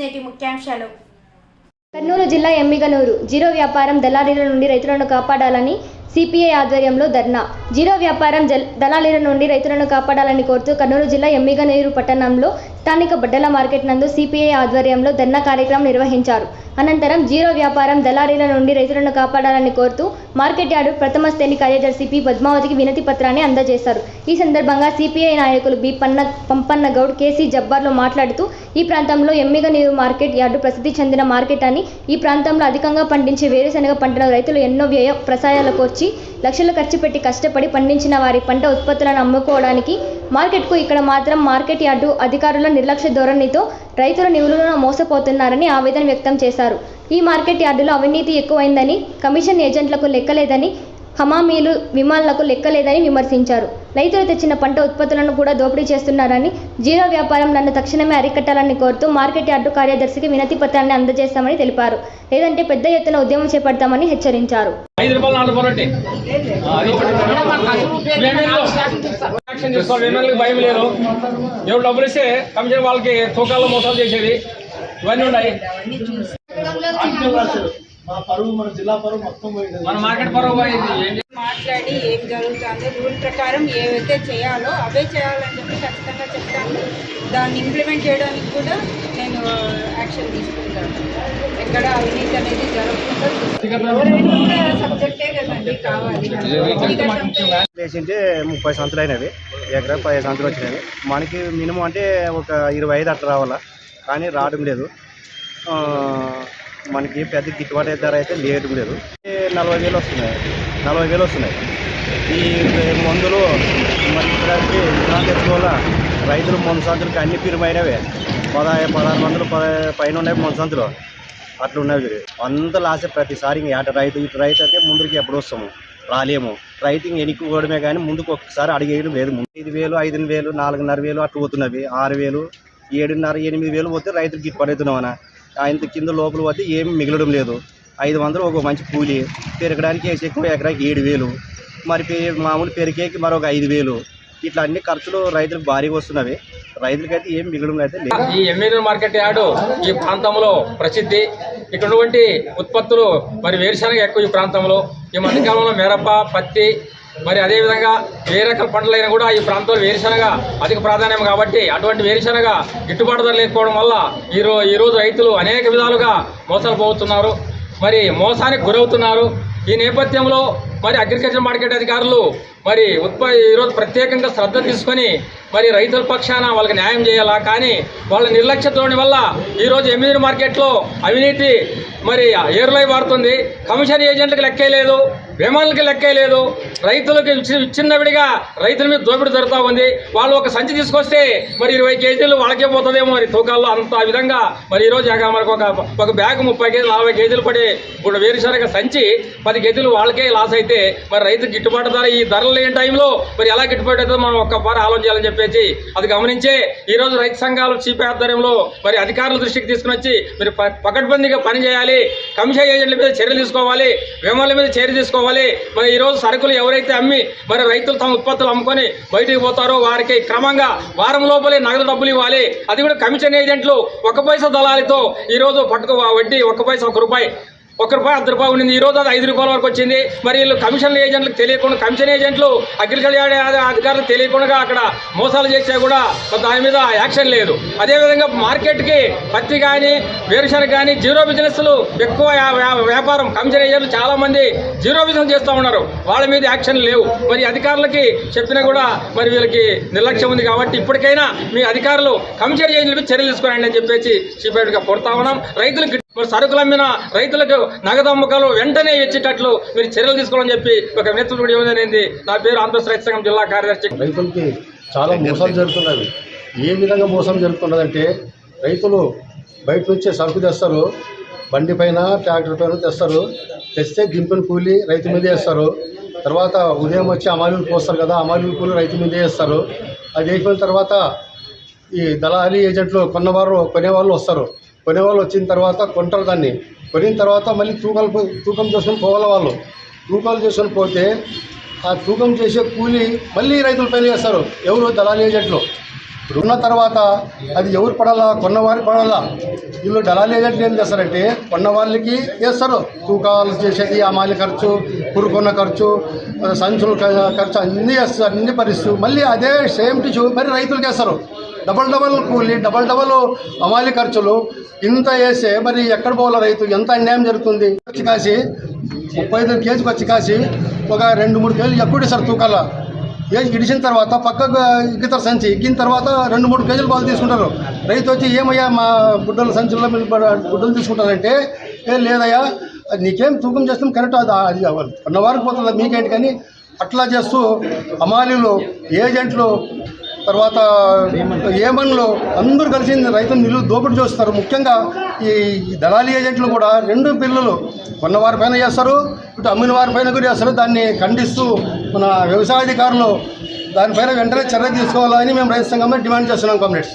నేటి ముఖ్యాంశాలు. కర్నూలు జిల్లా ఎమ్మిగనూరు. జీరో వ్యాపారం దళారీల నుండి రైతులను కాపాడాలని సిపిఐ ఆధ్వర్యంలో ధర్నా. జీరో వ్యాపారం దళారీల నుండి రైతులను కాపాడాలని కోరుతూ కర్నూలు జిల్లా ఎమ్మిగనూరు పట్టణంలో స్థానిక బడ్డల మార్కెట్ నందు సిపిఐ ఆధ్వర్యంలో ధర్నా కార్యక్రమం నిర్వహించారు. అనంతరం జీరో వ్యాపారం దళారీల నుండి రైతులను కాపాడాలని కోరుతూ మార్కెట్ యార్డు ప్రథమ శ్రేణి కార్యదర్శి పి పద్మావతికి వినతి పత్రాన్ని అందజేశారు. ఈ సందర్భంగా సిపిఐ నాయకులు బి పన్న పంపన్న గౌడ్ కేసీ జబ్బార్లో మాట్లాడుతూ ఈ ప్రాంతంలో ఎమ్మిగ నీరు మార్కెట్ యార్డు ప్రసిద్ధి చెందిన మార్కెట్ అని ఈ ప్రాంతంలో అధికంగా పండించే వేరుశనగ పంటను రైతులు ఎన్నో వ్యయ ప్రసాయాలు కోర్చి లక్షలు ఖర్చు పెట్టి కష్టపడి పండించిన వారి పంట ఉత్పత్తులను అమ్ముకోవడానికి మార్కెట్కు ఇక్కడ మాత్రం మార్కెట్ యార్డు అధికారుల నిర్లక్ష్య ధోరణితో రైతుల నిధులను మోసపోతున్నారని ఆవేదన వ్యక్తం చేశారు. ఈ మార్కెట్ యార్డులో అవినీతి ఎక్కువైందని కమిషన్ ఏజెంట్లకు లెక్కలేదని హమామీలు విమానాలకు లెక్కలేదని విమర్శించారు. రైతులు తెచ్చిన పంట ఉత్పత్తులను కూడా దోపిడీ చేస్తున్నారని జీరో వ్యాపారం నన్ను తక్షణమే అరికట్టాలని కోరుతూ మార్కెట్ యార్డు కార్యదర్శికి వినతి పత్రాన్ని అందజేస్తామని తెలిపారు. లేదంటే పెద్ద ఎత్తున ఉద్యమం చేపడతామని హెచ్చరించారు. యాక్షన్ తీసుకోవాలి విమెన్లకు భయం లేదు. ఎవరు డబ్బులు ఇస్తే కమిషన్ వాళ్ళకి తూకాల్లో మోసాలు చేసేది. ఇవన్నీ ఉన్నాయి. మా పరువు మన జిల్లా పరువు మొత్తం పోయింది. మన మార్కెట్ పరువు? మాట్లాడి ఏం జరుగుతుందో రూల్ ప్రకారం ఏవైతే చేయాలో అవే చేయాలని చెప్పి ఖచ్చితంగా చెప్తాను. దాన్ని ఇంప్లిమెంట్ చేయడానికి కూడా నేను యాక్షన్ తీసుకుంటాను. ఎక్కడ అవినీతి అనేది జరగకుండా ఎవరైనా సబ్జెక్టే కదండి కావాలి. వేసింటే ముప్పై సంవత్సరాలు అయినవి ఎకరా పది సంవత్సరాలు వచ్చినవి మనకి మినిమం అంటే ఒక ఇరవై ఐదు అట్లా రావాలా. కానీ రావడం లేదు. మనకి పెద్ద గిట్టుబాటు ధర అయితే లేయడం లేదు. ఈ నలభై వేలు వస్తున్నాయి. నలభై వేలు వస్తున్నాయి. ఈ మందులు మరి విత్తనాలు రైతులు మందు సంచులకి అన్ని పిరుమైనవే. పదహారు పదహారు వందలు పైన ఉన్నాయి మందు సంచులు అట్లా ఉన్నవి అంత లాసే ప్రతిసారి ఇంక అటు రైతు ఇటు రైతు అయితే ముందుకి ఎప్పుడు వస్తాము? రాలేము. రైటింగ్ ఎన్నుకోవడమే కానీ ముందుకు ఒక్కసారి అడిగేయడం లేదు. ముందు ఐదు వేలు ఐదు వేలు నాలుగున్నర వేలు అట్లా పోతున్నవి. ఆరు వేలు ఏడున్నర ఎనిమిది వేలు పోతే రైతులు గిట్టుబడుతున్నామన్నా ఆయన కింద లోపల పోతే ఏమి మిగలడం లేదు. ఐదు వందలు ఒక మంచి కూలి. పెరగడానికి వేసే ఎక్కువ ఎకరాకి ఏడు వేలు. మరి మామూలు పెరిగేకి మరొక ఐదు వేలు. ఇట్లా అన్ని ఖర్చులు రైతులకు భారీగా వస్తున్నవి. రైతులకైతే ఏం మిగలడం అయితే లేదు. ఈ ఎమ్మెల్యే మార్కెట్ యార్డు ఈ ప్రాంతంలో ప్రసిద్ధి. ఇక్కడ ఉన్నటువంటి ఉత్పత్తులు మరి వేరుశనగ ఎక్కువ ఈ ప్రాంతంలో. ఈ మధ్యకాలంలో మిరప పత్తి మరి అదేవిధంగా ఏ రకాల పంటలైనా కూడా ఈ ప్రాంతంలో వేరుశనగ అధిక ప్రాధాన్యం కాబట్టి అటువంటి వేరుశనగ గిట్టుబాటు ధర లేకపోవడం వల్ల ఈ ఈరోజు రైతులు అనేక విధాలుగా మోసాలు పోతున్నారు. మరి మోసానికి గురవుతున్నారు. ఈ నేపథ్యంలో మరి అగ్రికల్చర్ మార్కెట్ అధికారులు మరి ఉత్పత్తి ఈరోజు ప్రత్యేకంగా శ్రద్ధ తీసుకొని మరి రైతుల పక్షాన వాళ్ళకి న్యాయం చేయాలా? కానీ వాళ్ళ నిర్లక్ష్య ధోరణి వల్ల ఈరోజు ఎమ్మిది మార్కెట్లో అవినీతి మరి ఏరులై వాడుతుంది కమిషన్ ఏజెంట్లకు లెక్కే లేదు విమానులకి లెక్కేయలేదు రైతులకు విచ్చి- రైతుల మీద దోపిడి జరుగుతూ ఉంది. వాళ్ళు ఒక సంచి తీసుకొస్తే మరి ఇరవై కేజీలు వాళ్ళకే పోతుందేమో మరి తూకాల్లో అంత విధంగా మరి ఈరోజు మనకు ఒక ఒక బ్యాగ్ ముప్పై కేజీలు నలభై కేజీలు పడి ఇప్పుడు వేరుశనగ సంచి పది కేజీలు వాళ్ళకే లాస్ అయితే మరి రైతుకు గిట్టుబాటు ధర ఈ ధరలు లేని టైంలో మరి ఎలా గిట్టుబాటు అవుతుందో మనం ఒక్కపారి ఆలోచించాలని చెప్పేసి అది గమనించే ఈరోజు రైతు సంఘాలు చీఫ్ ఆధ్వర్యంలో మరి అధికారుల దృష్టికి తీసుకుని వచ్చి మీరు పకడ్బందీగా పని చేయాలి కమిషన్ ఏజెంట్ల మీద చర్యలు తీసుకోవాలి విమల మీద చర్య తీసుకోవాలి. మరి ఈరోజు సరుకులు ఎవరైతే అమ్మి మరి రైతులు తమ ఉత్పత్తులు అమ్ముకొని బయటికి పోతారో వారికి క్రమంగా వారం లోపలే నగదు డబ్బులు ఇవ్వాలి. అది కూడా కమిషన్ ఏజెంట్లు ఒక పైసా దళాలతో ఈరోజు రోజు పట్టుకు వడ్డీ ఒక పైసా ఒక రూపాయి ఒక రూపాయి అర్ధ రూపాయి ఉండింది ఈ రోజు అది ఐదు రూపాయల వరకు వచ్చింది. మరి వీళ్ళు కమిషన్ ఏజెంట్లకు తెలియకుండా కమిషన్ ఏజెంట్లు అగ్రికల్చర్ అధికారులకు తెలియకుండా అక్కడ మోసాలు చేసే కూడా దాని మీద యాక్షన్ లేదు. అదేవిధంగా మార్కెట్కి పత్తి కానీ వేరుశనగ కానీ జీరో బిజినెస్లు ఎక్కువ వ్యాపారం కమిషన్ ఏజెంట్లు చాలామంది జీరో బిజినెస్ చేస్తూ ఉన్నారు. వాళ్ళ మీద యాక్షన్ లేవు. మరి అధికారులకి చెప్పినా కూడా మరి వీళ్ళకి నిర్లక్ష్యం ఉంది కాబట్టి ఇప్పటికైనా మీ అధికారులు కమిషన్ ఏజెంట్ల మీద చర్యలు తీసుకోరండి అని చెప్పేసి చీపేటగా కోరుతా ఉన్నాం. రైతులకు మరి సరుకులు అమ్మిన రైతులకు నగదు అమ్మకాలు వెంటనే ఇచ్చేటట్లు మీరు చర్యలు తీసుకోవాలని చెప్పి ఒక నేతృత్వం ఇవ్వదనేది నా పేరు ఆంధ్రప్రదేశ్ రైతు సంఘం జిల్లా కార్యదర్శి. రైతులకి చాలా మోసాలు జరుగుతున్నవి ఏ విధంగా మోసం జరుగుతున్నదంటే రైతులు బయట నుంచే సరుకు తెస్తారు బండి పైన ట్రాక్టర్ పైన తెస్తారు తెస్తే దింపిన కూలి రైతు మీదే వేస్తారు. తర్వాత ఉదయం వచ్చి అమాలీలు పోస్తారు కదా అమాలీల కూలి రైతు మీదే వేస్తారు. అది అయిపోయిన తర్వాత ఈ దళారీ ఏజెంట్లు కొన్నవారు కొనేవాళ్ళు వస్తారు. కొనేవాళ్ళు వచ్చిన తర్వాత కొంటారు దాన్ని. కొనిన తర్వాత మళ్ళీ తూకాలు తూకం చేసుకొని పోవాలి వాళ్ళు. తూకాలు చేసుకొని పోతే ఆ తూకం చేసే కూలి మళ్ళీ రైతుల పైన వేస్తారు. ఎవరు దళాలి ఏజెంట్లు? ఉన్న తర్వాత అది ఎవరు పడాలా? కొన్నవారికి పడాలా? వీళ్ళు దళాలు ఏజెంట్లు ఏం చేస్తారంటే కొన్న వాళ్ళకి వేస్తారు. తూకాలు చేసేది అమాలి ఖర్చు పురుకొన్న ఖర్చు సంచులు ఖర్చు అన్నీ వేస్తారు. అన్ని పరిస్థితులు మళ్ళీ అదే సేమ్ టిష్యూ మరి రైతులకు వేస్తారు. డబల్ డబల్ కూలి డబల్ డబల్ అమాలి ఖర్చులు. ఇంత వేసే మరి ఎక్కడ పోవాల రైతు? ఎంత అన్యాయం జరుగుతుంది? వచ్చి కాసి ముప్పై ఐదు కేజీకి వచ్చి కాసి ఒక రెండు మూడు కేజీలు ఎక్కువ సార్ తూకాల. ఏజ్ ఇడిచిన తర్వాత పక్కకు ఇగ్గుతారు సంచి ఇగ్గిన తర్వాత రెండు మూడు కేజీలు పాలు తీసుకుంటారు. రైతు వచ్చి ఏమయ్యా మా గుడ్డల సంచుల్లో మీరు గుడ్డలు తీసుకుంటారంటే ఏ లేదయ్యా అది నీకేం తూకం చేస్తాం కరెక్ట్ అది అది కొన్న వారికి పోతుంది మీకేంటి కానీ అట్లా చేస్తూ అమాలీలు ఏజెంట్లు తర్వాత ఏమన్లో అందరూ కలిసి రైతులు నిలువ దోపిడీ చేస్తారు. ముఖ్యంగా ఈ దళాలి ఏజెంట్లు కూడా రెండు బిల్లులు కొన్నవారి పైన చేస్తారు. ఇటు అమ్మిన వారి పైన కూడా చేస్తారు. దాన్ని ఖండిస్తూ మన వ్యవసాయాధికారులు దానిపైన వెంటనే చర్య తీసుకోవాలని మేము రైతు సంఘంలో డిమాండ్ చేస్తున్నాం కామ్రేడ్స్.